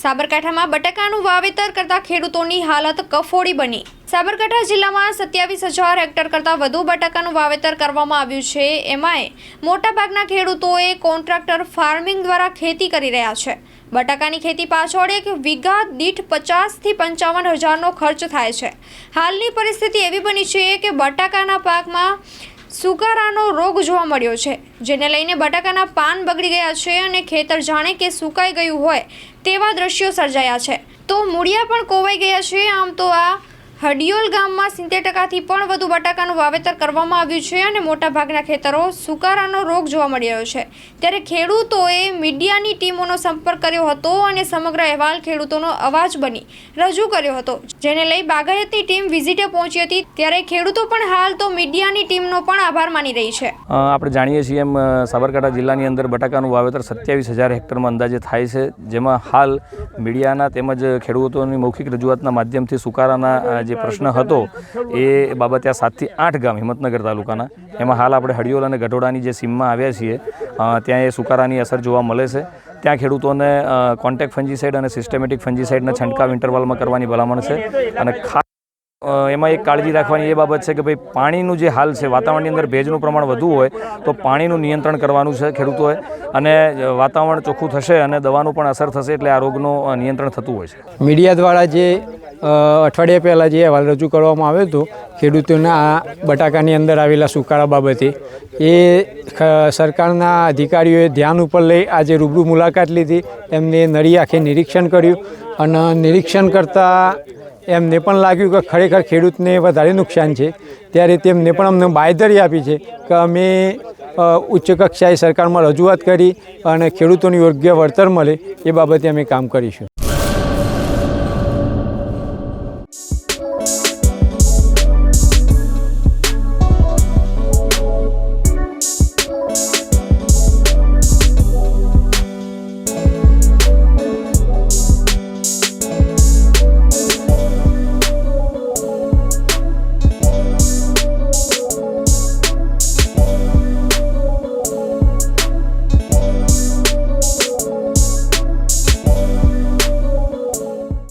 સાબરકાંઠામાં બટાકાનું વાવેતર કરતા ખેડૂતોની હાલત કફોડી બની. સાબરકાંઠા જિલ્લામાં સત્યાવીસ હજાર હેક્ટર કરતાં વધુ બટાકાનું વાવેતર કરવામાં આવ્યું છે. એમાંય મોટાભાગના ખેડૂતોએ કોન્ટ્રાક્ટર ફાર્મિંગ દ્વારા ખેતી કરી રહ્યા છે. બટાકાની ખેતી પાછળ એક વીઘા દીઠ પચાસથી પંચાવન હજારનો ખર્ચ થાય છે. હાલની પરિસ્થિતિ એવી બની છે કે બટાકાના પાકમાં સુકારાનો રોગ જોવા મળ્યો છે. જેને લઈને બટાકાના પાન બગડી ગયા છે અને ખેતર જાણે કે સુકાઈ ગયું હોય તેવા દ્રશ્યો સર્જાયા છે. તો મૂળિયા પણ કોવાઈ ગયા છે. આમ તો આ હડિયોલ ગામમાં સિત્તેર ટકાથી પણ વધુ બટાકાનું વાવેતર કરવામાં આવ્યું છે અને મોટાભાગના ખેતરો સુકારાનો રોગ જોવા મળી રહ્યો છે. ત્યારે ખેડૂતોએ મીડિયાની ટીમોનો સંપર્ક કર્યો હતો અને સમગ્ર અહેવાલ ખેડૂતોનો અવાજ બની રજૂ કર્યો હતો. જેને લઈ બાગાયતની ટીમ વિઝિટે પહોંચી હતી. ત્યારે ખેડૂતો પણ હાલ તો મીડિયાની ટીમનો પણ આભાર માની રહી છે. આપણે જાણીએ છીએ એમ સાબરકાંઠા જિલ્લાની અંદર બટાકાનું વાવેતર સત્યાવીસ હજાર હેક્ટરમાં અંદાજે થાય છે. જેમાં હાલ મીડિયાના તેમજ ખેડૂતોની મૌખિક રજૂઆતના માધ્યમથી સુકારાના જે પ્રશ્ન હતો એ બાબતે આ સાતથી આઠ ગામ હિંમતનગર તાલુકાના. એમાં હાલ આપણે હડિયોલ અને ગઢોડાની જે સીમમાં આવ્યા છીએ ત્યાં એ સુકારાની અસર જોવા મળે છે. ત્યાં ખેડૂતોને કોન્ટેક્ટ ફંજીસાઇડ અને સિસ્ટમેટિક ફંજીસાઇડના છંટકાવ ઇન્ટરવલમાં કરવાની ભલામણ છે. અને ખાસ એમાં એક કાળજી રાખવાની એ બાબત છે કે ભાઈ પાણીનું જે હાલ છે, વાતાવરણની અંદર ભેજનું પ્રમાણ વધુ હોય, તો પાણીનું નિયંત્રણ કરવાનું છે ખેડૂતોએ. અને વાતાવરણ ચોખ્ખું થશે અને દવાનું પણ અસર થશે એટલે આ રોગનું નિયંત્રણ થતું હોય છે. મીડિયા દ્વારા જે અઠવાડિયા પહેલાં જે અહેવાલ રજૂ કરવામાં આવ્યો હતો, ખેડૂતોના બટાકાની અંદર આવેલા સુકાળા બાબતે, એ સરકારના અધિકારીઓએ ધ્યાન ઉપર લઈ આજે રૂબરૂ મુલાકાત લીધી. એમને નળી આંખે નિરીક્ષણ કર્યું અને નિરીક્ષણ કરતાં એમને પણ લાગ્યું કે ખરેખર ખેડૂતને વધારે નુકસાન છે. ત્યારે તેમને પણ અમને બાંયધરી આપી છે કે અમે ઉચ્ચ કક્ષાએ સરકારમાં રજૂઆત કરી અને ખેડૂતોને યોગ્ય વળતર મળે એ બાબતે અમે કામ કરીશું.